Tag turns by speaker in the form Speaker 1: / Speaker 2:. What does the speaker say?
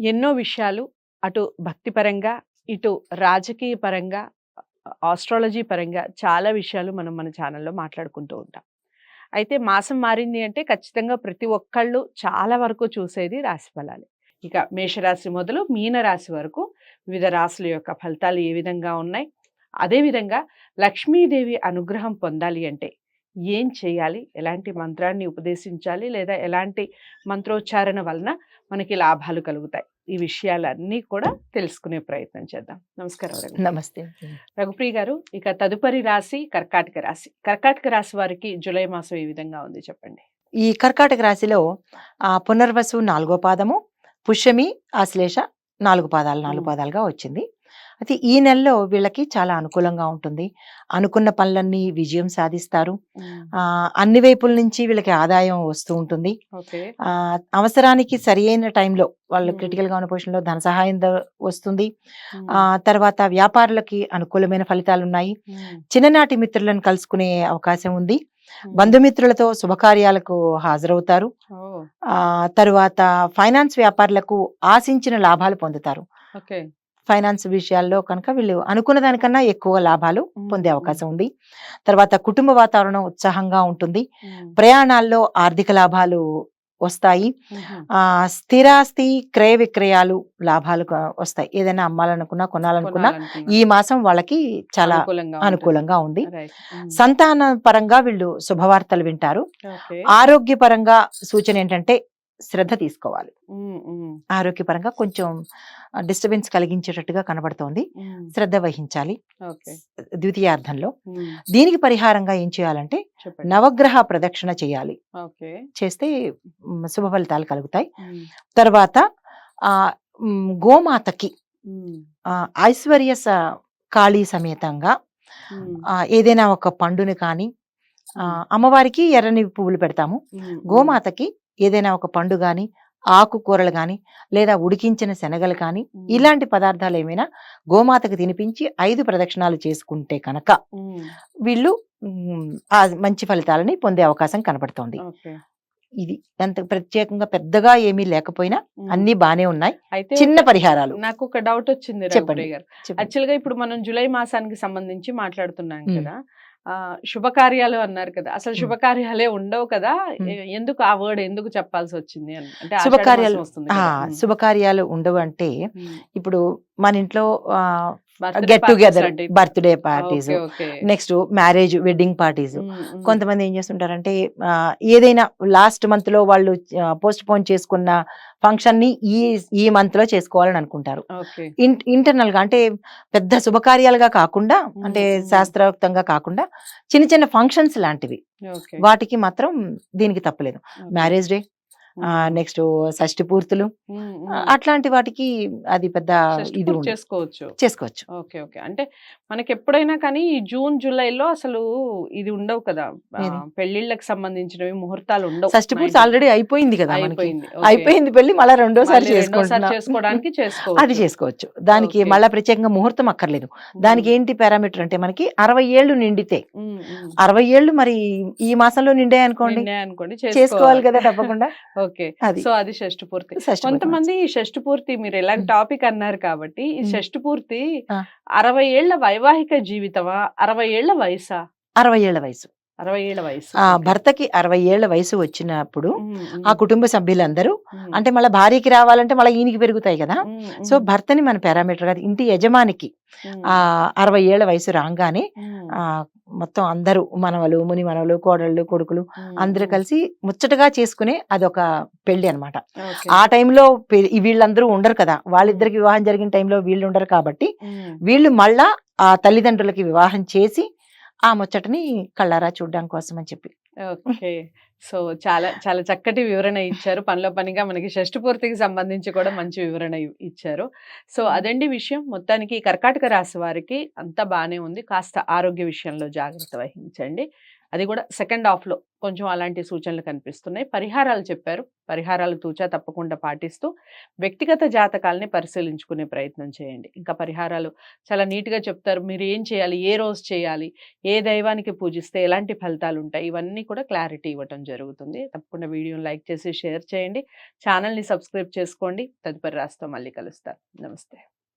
Speaker 1: ఎన్నో విషయాలు అటు భక్తిపరంగా, ఇటు రాజకీయ పరంగా, ఆస్ట్రాలజీ పరంగా చాలా విషయాలు మనం మన ఛానల్‌లో మాట్లాడుకుంటూ ఉంటాం. అయితే మాసం మారింది అంటే ఖచ్చితంగా ప్రతి ఒక్కళ్ళు చాలా వరకు చూసేది రాశి ఫలాలే. ఇక మేషరాశి మొదలు మీనరాశి వరకు వివిధ రాశుల యొక్క ఫలితాలు ఏ విధంగా ఉన్నాయి? అదేవిధంగా లక్ష్మీదేవి అనుగ్రహం పొందాలి అంటే ఏం చేయాలి? ఎలాంటి మంత్రాన్ని ఉపదేశించాలి? లేదా ఎలాంటి మంత్రోచ్చారణ వలన మనకి లాభాలు కలుగుతాయి? ఈ విషయాలన్నీ కూడా తెలుసుకునే ప్రయత్నం చేద్దాం. నమస్కారం.
Speaker 2: నమస్తే.
Speaker 1: రఘుప్రియ గారు ఇక తదుపరి రాశి కర్కాటక రాశి. కర్కాటక రాశి వారికి జూలై మాసం ఏ విధంగా ఉంది చెప్పండి?
Speaker 2: ఈ కర్కాటక రాశిలో పునర్వసు నాలుగో పాదము, పుష్యమి, ఆశ్లేష 4 పాదాలు, 4
Speaker 1: హ్మ్.
Speaker 2: పాదాలుగా వచ్చింది. అయితే ఈ నెలలో వీళ్ళకి చాలా అనుకూలంగా ఉంటుంది. అనుకున్న పనులన్నీ విజయం సాధిస్తారు. అన్ని వైపుల నుంచి వీళ్ళకి ఆదాయం వస్తూ ఉంటుంది. అవసరానికి సరియైన టైంలో వాళ్ళు. క్రిటికల్‌గా ఉన్న పొజిషన్‌లో ధన సహాయం వస్తుంది. ఆహ్, తర్వాత వ్యాపారులకి అనుకూలమైన ఫలితాలున్నాయి.
Speaker 1: హ్మ్.
Speaker 2: చిన్ననాటి మిత్రులను కలుసుకునే అవకాశం ఉంది. బంధుమిత్రులతో శుభకార్యాలకు హాజరవుతారు. తరువాత ఫైనాన్స్ వ్యాపారులకు ఆశించిన లాభాలు పొందుతారు. ఫైనాన్స్ విషయాల్లో కనుక వీళ్ళు అనుకున్న దానికన్నా ఎక్కువ లాభాలు. పొందే. అవకాశం ఉంది. తర్వాత కుటుంబ వాతావరణం ఉత్సాహంగా ఉంటుంది. ప్రయాణాల్లో ఆర్థిక లాభాలు వస్తాయి. ఆహ్, స్థిరాస్తి క్రయ విక్రయాలు లాభాలు వస్తాయి. ఏదైనా అమ్మాలనుకున్నా, కొనాలనుకున్నా. ఈ మాసం వాళ్ళకి చాలా
Speaker 1: అనుకూలంగా
Speaker 2: ఉంది. సంతాన పరంగా వీళ్ళు శుభవార్తలు వింటారు. ఆరోగ్యపరంగా సూచన ఏంటంటే శ్రద్ధ తీసుకోవాలి. ఆరోగ్యపరంగా కొంచెం డిస్టర్బెన్స్ కలిగించేటట్టుగా కనబడుతోంది. శ్రద్ధ వహించాలి. ద్వితీయార్థంలో. దీనికి పరిహారంగా ఏం చేయాలంటే. నవగ్రహ ప్రదక్షిణ చేయాలి.
Speaker 1: ఓకే.
Speaker 2: చేస్తే శుభ ఫలితాలు కలుగుతాయి. తర్వాత హ్మ్, గోమాతకి ఐశ్వర్య కాళీ సమేతంగా ఏదైనా ఒక పండుని కానీ అమ్మవారికి ఎర్రని పువ్వులు పెడతాము. గోమాతకి ఏదైనా ఒక పండు గాని, ఆకుకూరలు గాని, లేదా ఉడికించిన శనగలు కానీ. ఇలాంటి పదార్థాలు ఏమైనా గోమాతకి తినిపించి 5 ప్రదక్షిణాలు చేసుకుంటే కనుక. వీళ్ళు ఆ మంచి ఫలితాలని పొందే అవకాశం కనపడుతోంది. ఇది అంత ప్రత్యేకంగా పెద్దగా ఏమీ లేకపోయినా. అన్నీ బానే ఉన్నాయి.
Speaker 1: అయితే
Speaker 2: చిన్న
Speaker 1: ఒక
Speaker 2: పరిహారాలు.
Speaker 1: నాకొక డౌట్ వచ్చింది
Speaker 2: చెప్పండి. చెప్పండి.
Speaker 1: యాక్చువల్‌గా ఇప్పుడు మనం జూలై మాసానికి సంబంధించి మాట్లాడుతున్నాం. కదా! శుభకార్యాలు అన్నారు కదా! అసలు. శుభకార్యాలే ఉండవు కదా! ఎందుకు ఆ వర్డ్ ఎందుకు చెప్పాల్సొచ్చింది అని? అంటే
Speaker 2: శుభకార్యాలు
Speaker 1: వస్తుంది.
Speaker 2: శుభకార్యాలు ఉండవు అంటే. ఇప్పుడు మన ఇంట్లో get together. Birthday! Parties. Next marriage, wedding parties. కొంతమంది ఏం చేస్తుంటారంటే ఏదైనా లాస్ట్ మంత్‌లో వాళ్ళు ఆహ్, పోస్ట్‌పోన్ చేసుకున్న ఫంక్షన్‌ని ఈ ఈ మంత్‌లో చేసుకోవాలని అనుకుంటారు.
Speaker 1: ఓకే.
Speaker 2: ఇన్ ఇంటర్నల్‌గా అంటే పెద్ద శుభకార్యాలుగా కాకుండా
Speaker 1: హ్మ్.
Speaker 2: అంటే
Speaker 1: హ్మ్.
Speaker 2: శాస్త్రోక్తంగా కాకుండా చిన్న చిన్న ఫంక్షన్స్ లాంటివి. వాటికి మాత్రం దీనికి తప్పులేదు. Marriage day. నెక్స్ట్ షష్ఠి పూర్తులు. అట్లాంటి వాటికి అది పెద్ద ఇది.
Speaker 1: చేసుకోవచ్చు.
Speaker 2: చేసుకోవచ్చు.
Speaker 1: ఓకే. ఓకే. అంటే మనకెప్పుడైనా కానీ ఈ జూన్, జూలైలో అసలు ఇది ఉండవు కదా! పెళ్ళిళ్ళకి సంబంధించినవి ముహూర్తాలు ఉండవు.
Speaker 2: షష్ఠి
Speaker 1: మా
Speaker 2: పూర్తి. ఆల్రెడీ అయిపోయింది కదా మనకి.
Speaker 1: అయిపోయింది.
Speaker 2: అయిపోయింది పెళ్ళి మళ్ళా రెండోసారి.
Speaker 1: చేసుకోవడానికి
Speaker 2: అది
Speaker 1: చేసుకోవచ్చు.
Speaker 2: దానికి. మళ్ళా ప్రత్యేకంగా ముహూర్తం అక్కర్లేదు. దానికి. ఏంటి పారామీటర్ అంటే మనకి 60 ఏళ్ళు నిండితే. 60 ఏళ్ళు మరి ఈ మాసంలో నిండాయనుకోండి.
Speaker 1: నిండాయనుకోండి
Speaker 2: చేసుకోవాలి
Speaker 1: చేసుకోవాలి.
Speaker 2: కదా తప్పకుండా.
Speaker 1: ఓకే. సో, అది షష్ఠి పూర్తి. కొంతమంది ఈ షష్ఠి పూర్తి మీరు
Speaker 2: హ్మ్.
Speaker 1: టాపిక్ అన్నారు కాబట్టి ఈ. షష్ఠి పూర్తి
Speaker 2: ఆ!
Speaker 1: 60 ఏళ్ళ వైవాహిక జీవితమా? 60 ఏళ్ళ వయసా?
Speaker 2: 60 ఏళ్ళ వయసు.
Speaker 1: 60 ఏళ్ళ వయసు.
Speaker 2: ఆ. భర్తకి 60 ఏళ్ళ వయసు వచ్చినప్పుడు. ఆ. కుటుంబ సభ్యులందరూ. అంటే మళ్ళా భార్యకి రావాలంటే మళ్ళా ఈయనకి పెరుగుతాయి కదా! సో. భర్తని మన పారామీటర్ కాదు. ఇంటి యజమానికి. ఆహ్, 60 ఏళ్ళ వయసు రాంగానే మొత్తం అందరూ మనవలు, ముని మనవలు, కోడళ్ళు, కొడుకులు. అందరూ. కలిసి ముచ్చటగా చేసుకునే అదొక పెళ్ళి అన్నమాట.
Speaker 1: ఓకే.
Speaker 2: ఆ టైంలో వీళ్ళందరూ ఉండరు కదా! వాళ్ళిద్దరికి వివాహం జరిగిన టైంలో వీళ్ళు ఉండరు కాబట్టి. వీళ్ళు మళ్ళా ఆ తల్లిదండ్రులకి వివాహం చేసి ఆ ముచ్చటని కళ్ళారా చూడడం కోసం అని చెప్పి.
Speaker 1: ఓకే. సో, చాలా చాలా చక్కటి వివరణ ఇచ్చారు. పనిలో పనిగా మనకి షష్ఠి పూర్తికి సంబంధించి కూడా మంచి వివరణ ఇచ్చారు. సో. అదండి విషయం. మొత్తానికి కర్కాటక రాశి వారికి అంతా బానే ఉంది. కాస్త ఆరోగ్య విషయంలో జాగ్రత్త వహించండి. అది కూడా సెకండ్ హాఫ్లో కొంచెం అలాంటి సూచనలు కనిపిస్తున్నాయి. పరిహారాలు చెప్పారు. పరిహారాలు తూచా తప్పకుండా పాటిస్తూ వ్యక్తిగత జాతకాలని పరిశీలించుకునే ప్రయత్నం చేయండి. ఇంకా పరిహారాలు చాలా నీట్గా చెప్తారు. మీరు ఏం చేయాలి? ఏ రోజు చేయాలి? ఏ దైవానికి పూజిస్తే ఎలాంటి ఫలితాలు ఉంటాయి? ఇవన్నీ కూడా క్లారిటీ ఇవ్వటం జరుగుతుంది. తప్పకుండా వీడియోని లైక్ చేసి షేర్ చేయండి. ఛానల్ని సబ్స్క్రైబ్ చేసుకోండి. తదుపరి రాస్తో మళ్ళీ కలుస్తారు నమస్తే.